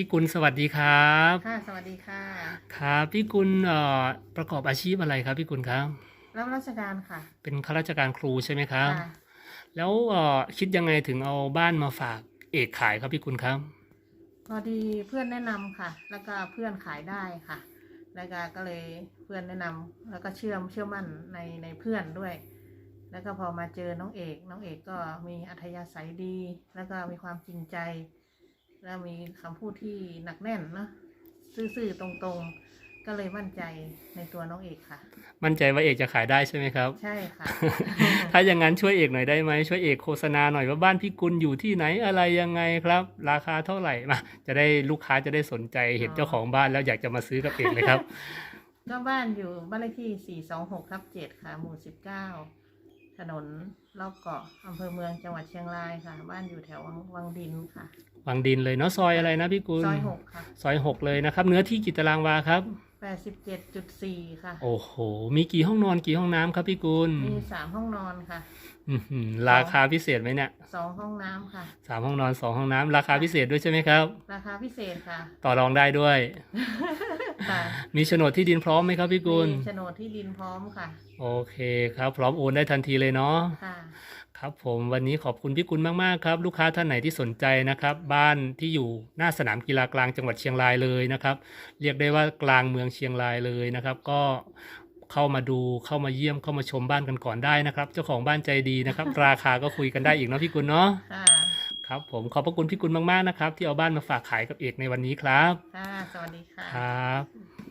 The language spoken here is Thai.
พี่กุลสวัสดีครับค่ะสวัสดีค่ะครับพี่กุลเอ่อประกอบอาชีพอะไรครับพี่กุลครับรับราชการค่ะ เป็นข้าราชการครูใช่ไหมครับ ค่ะแล้วเอ่อคิดยังไงถึงเอาบ้านมาฝากเอกขายครับพี่กุลครับ พอดีเพื่อนแนะนำค่ะ แล้วก็เพื่อนขายได้ค่ะ แล้วก็ก็เลยเพื่อนแนะนำแล้วก็เชื่อมเชื่อมั่นในในเพื่อนด้วย แล้วก็พอมาเจอน้องเอก น้องเอกก็มีอัธยาศัยดี แล้วก็มีความจริงใจ แล้วมีคำพูดที่หนักแน่นเนอะซื่อๆตรงๆ ก็เลยมั่นใจในตัวน้องเอกค่ะ มั่นใจว่าเอกจะขายได้ใช่ไหมครับ ใช่ค่ะ ถ้าอย่างนั้นช่วยเอกหน่อยได้ไหมช่วยเอกโฆษณาหน่อยว่าบ้านพี่กุลอยู่ที่ไหนอะไรยังไงครับ ราคาเท่าไหร่มาจะได้ลูกค้าจะได้สนใจเห็นอ๋อเจ้าของบ้านแล้วอยากจะมาซื้อกับเอกเลยครับก็บ้านอยู่บ้านเลขที่ 426ทับ7ค่ะ หมู่ 19 ถนนรอบเกาะอำเภอเมืองจังหวัดเชียงรายค่ะ บ้านอยู่แถววังวังดินค่ะ วังดินเลยเนาะซอยอะไรนะพี่กุลซอย6ค่ะซอยหกเลยนะครับ เนื้อที่กี่ตารางวาครับ87.4ค่ะ โอ้โห มีกี่ห้องนอนกี่ห้องน้ำครับพี่กุลมี3ห้องนอนค่ะอื้อหือราคาพิเศษไหมเนี่ย2ห้องน้ำค่ะ สามห้องนอนสองห้องน้ำราคาพิเศษด้วยใช่ไหมครับ ราคาพิเศษค่ะ ต่อรองได้ด้วย ค่ะมีโฉนดที่ดินพร้อมไหมครับพี่กุลมีโฉนดที่ดินพร้อมค่ะ โอเคครับ พร้อมโอนได้ทันทีเลยเนาะค่ะครับผมวันนี้ขอบคุณพี่กุลมากๆครับ ลูกค้าท่านไหนที่สนใจนะครับ บ้านที่อยู่หน้าสนามกีฬากลางจังหวัดเชียงรายเลยนะครับ เรียกได้ว่ากลางเมืองเชียงรายเลยนะครับ ก็เข้ามาดูเข้ามาเยี่ยมเข้ามาชมบ้านกันก่อนได้นะครับ เจ้าของบ้านใจดีนะครับ ราคาก็คุยกันได้อีกเนาะพี่กุลเนาะค่ะ ครับผมขอบพระคุณพี่กุลมากๆนะครับ ที่เอาบ้านมาฝากขายกับเอกในวันนี้ครับ ค่ะ สวัสดีค่ะ ครับ